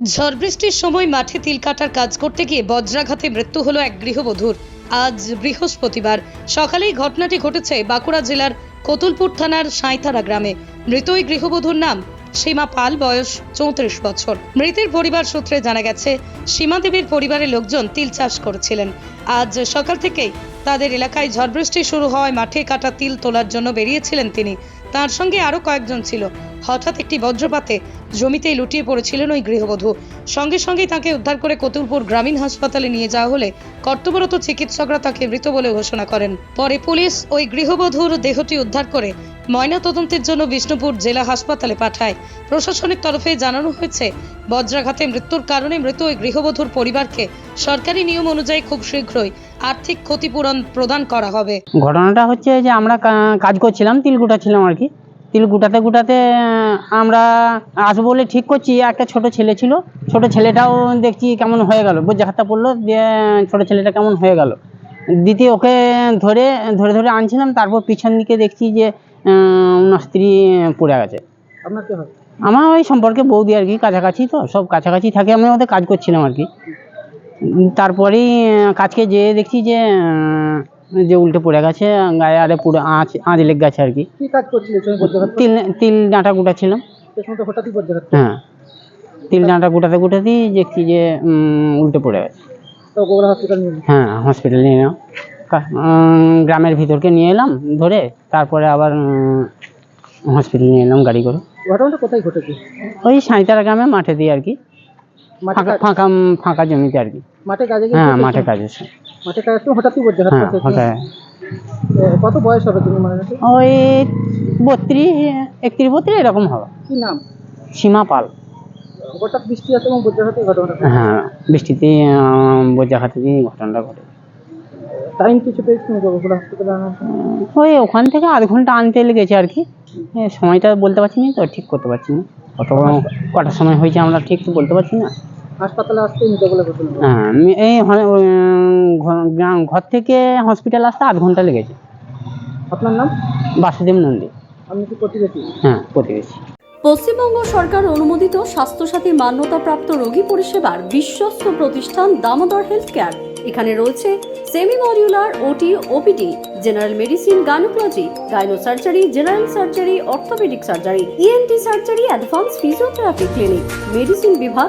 ঝড় বৃষ্টির সময় মাঠে তিল কাটার কাজ করতে গিয়ে বজ্রাঘাতে মৃত্যু হলো এক গৃহবধূর। আজ বৃহস্পতিবার। সকালেই ঘটনাটি ঘটেছে বাঁকুড়া জেলার কতুলপুর থানার সাঁইথারা গ্রামে। মৃত ওই গৃহবধূর নাম সীমা পাল, বয়স চৌত্রিশ বছর। মৃতের পরিবার সূত্রে জানা গেছে, সীমা দেবীর পরিবারের লোকজন তিল চাষ করেছিলেন। আজ সকাল থেকেই তাদের এলাকায় ঝড় বৃষ্টি শুরু হওয়ায় মাঠে কাটা তিল তোলার জন্য বেরিয়েছিলেন তিনি। তার সঙ্গে আরও কয়েকজন ছিল। হঠাৎ একটি বজ্রপাতে জমিতেই লুটিয়ে পড়েছিলেন ওই গৃহবধূ। সঙ্গে সঙ্গে তাকে উদ্ধার করে কতুলপুর গ্রামীণ হাসপাতালে নিয়ে যাওয়া হলে কর্তব্যরত চিকিৎসকরা তাকে মৃত বলে ঘোষণা করেন। পরে পুলিশ ওই গৃহবধূর দেহটি উদ্ধার করে ময়নাতদন্তের জন্য বিষ্ণুপুর জেলা হাসপাতালে পাঠায়। প্রশাসনের তরফে জানানো হয়েছে, বজ্রাঘাতে মৃত্যুর কারণে মৃত ওই গৃহবধূর পরিবারকে সরকারি নিয়ম অনুযায়ী খুব শীঘ্রই আর্থিক ক্ষতিপূরণ প্রদান করা হবে। ঘটনাটা হচ্ছে যে আমরা কাজ করছিলাম তিল ছিলাম আর কি। তিল গুটাতে গুটাতে আমরা আসব বলে ঠিক করছি। একটা ছোট ছেলে ছিল। ছোট ছেলেটাও দেখছি কেমন হয়ে গেল। বোঝাহাতটা পড়ল দিয়ে ছোট ছেলেটা কেমন হয়ে গেল। দ্বিতীয় ওকে ধরে ধরে ধরে আনছিলাম। তারপর পিছন দিকে দেখছি যে ওনার স্ত্রী পড়ে গেছে। আমার ওই সম্পর্কে বৌদি আর কি কাছাকাছি তো। সব কাছাকাছি থাকে। আমি ওদের কাজ করছিলাম আর কি। তারপরেই কাজকে যেয়ে দেখছি যে যে উল্টে পড়ে গেছে গায়ে আরে পুরো আঁচ আঁচ লেগে গেছে আর কি। কি কাজ তিল তিল ডাঁটা গুটাচ্ছিলাম হঠাৎই হ্যাঁ। তিল ডাঁটা গুটাতে দেখছি যে উম, উল্টে পড়ে গেছে। হ্যাঁ হসপিটালে নিয়ে এলাম গ্রামের ভিতরকে নিয়ে এলাম ধরে তারপরে আবার হসপিটালে নিয়ে এলাম গাড়ি করে। ঘটনাটা কোথায় ঘটেছে? ওই সাঁইতারা গ্রামে মাঠে দিয়ে আর কি। ফাঁকা ফাঁকা ফাঁকা জমিতে আর কি। মাঠে কাজে হ্যাঁ মাঠে কাজ হ্যাঁ কত বয়স হবে তুমি মনে ওই বত্রিশ একত্রিশ বত্রিশ এরকম হবে। কি নাম? সীমা পাল। হঠাৎ বৃষ্টি আছে এবং বজ্রঘাতে ঘটনাটা। হ্যাঁ বৃষ্টিতে ঘটনাটা ঘটে। টাইম কিছু পেয়েছি হসপিটালে ওই ওখান থেকে আধ ঘণ্টা আনতে লেগেছে আর কি। সময়টা বলতে পারছি না তো ঠিক করতে পারছি না। কত কটার সময় হয়েছে আমরা ঠিক বলতে পারছি না। হাসপাতালে আসতে বলে হ্যাঁ এই গ্রাম- ঘর থেকে হসপিটাল আসতে আধ ঘণ্টা লেগেছে। আপনার নাম? বাসুদেব নন্দী। আপনি কি প্রতিবেশী? পশ্চিমবঙ্গ সরকার অনুমোদিত স্বাস্থ্যসাথী মান্যতাপ্রাপ্ত রোগী পরিষেবার বিশ্বস্ত প্রতিষ্ঠান দামোদর হেলথ কেয়ার এখানে রয়েছে semi modular OT OPD general medicine gynaecology gynae surgery general surgery orthopaedic surgery ENT surgery advance physiotherapy clinic medicine বিভাগ